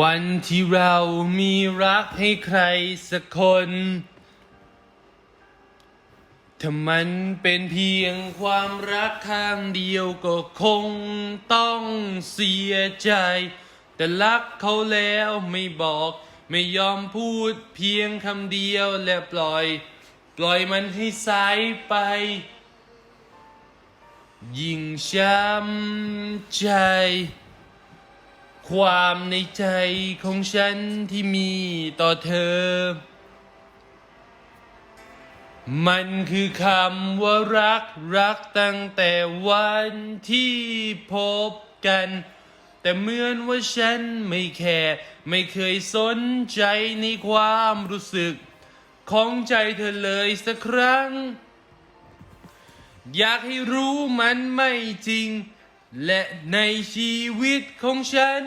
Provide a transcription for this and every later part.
วันที่เรามีรักให้ใครสักคน ถ้ามันเป็นเพียงความรักข้างเดียวก็คงต้องเสียใจ แต่รักเขาแล้วไม่บอก ไม่ยอมพูดเพียงคำเดียวและปล่อย ปล่อยมันให้สายไป ยิ่งช้ำใจ ความในใจของฉันที่มีต่อเธอ มันคือคำว่ารักรักตั้งแต่วันที่พบกัน แต่เหมือนว่าฉันไม่แคร์ไม่เคยสนใจในความรู้สึก ของใจเธอเลยสักครั้ง อยากให้รู้มันไม่จริง และในชีวิตของฉัน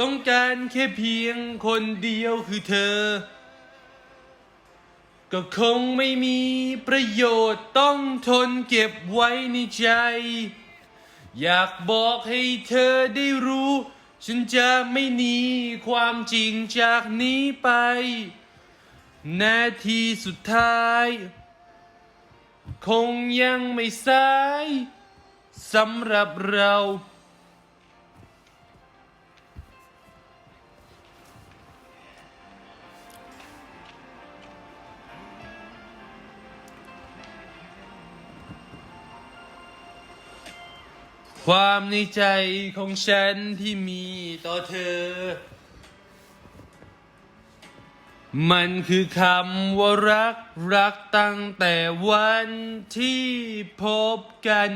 ต้องการแค่เพียงคนเดียวคือเธอ ก็คงไม่มีประโยชน์ต้องทนเก็บไว้ในใจ อยากบอกให้เธอได้รู้ ฉันจะไม่หนีความจริงจากนี้ไป นาทีสุดท้าย คงยังไม่สายสำหรับเรา ความในใจของฉันที่มีต่อเธอ มันคือคำว่ารักรักตั้งแต่วันที่พบกัน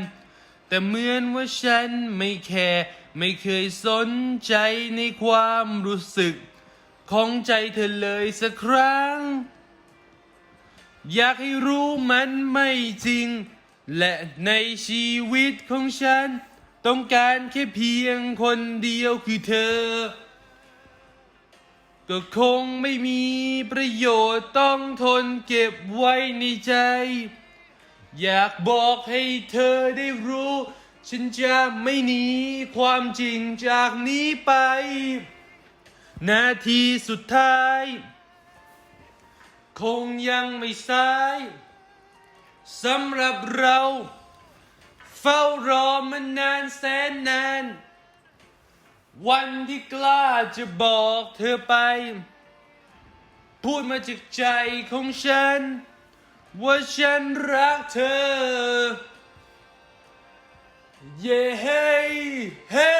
แต่เหมือนว่าฉันไม่แคร์ไม่เคยสนใจในความรู้สึก ของใจเธอเลยสักครั้ง อยากให้รู้มันไม่จริง และในชีวิตของฉัน ต้องการแค่เพียงคนเดียวคือเธอ ก็คงไม่มีประโยชน์ต้องทนเก็บไว้ในใจ อยากบอกให้เธอได้รู้ ฉันจะไม่หนีความจริงจากนี้ไป นาทีสุดท้าย คงยังไม่สายสำหรับเรา เฝ้ารอมานาน แสนนาน วันที่กล้าจะบอกเธอไป พูดมาจากใจของฉัน ว่าฉันรักเธอ เย้เฮ้เฮ้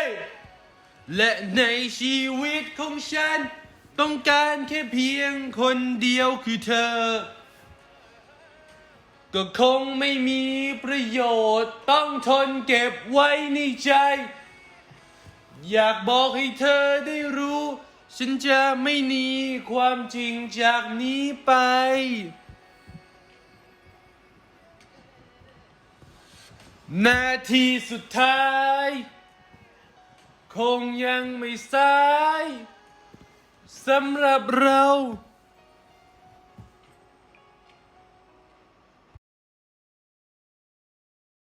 และในชีวิตของฉัน ต้องการแค่เพียงคนเดียวคือเธอ ก็คงไม่มีประโยชน์ ต้องทนเก็บไว้ในใจ อยากบอกให้เธอได้รู้ ฉันจะไม่หนีความจริงจากนี้ไป นาทีสุดท้าย คงยังไม่สายสำหรับเรา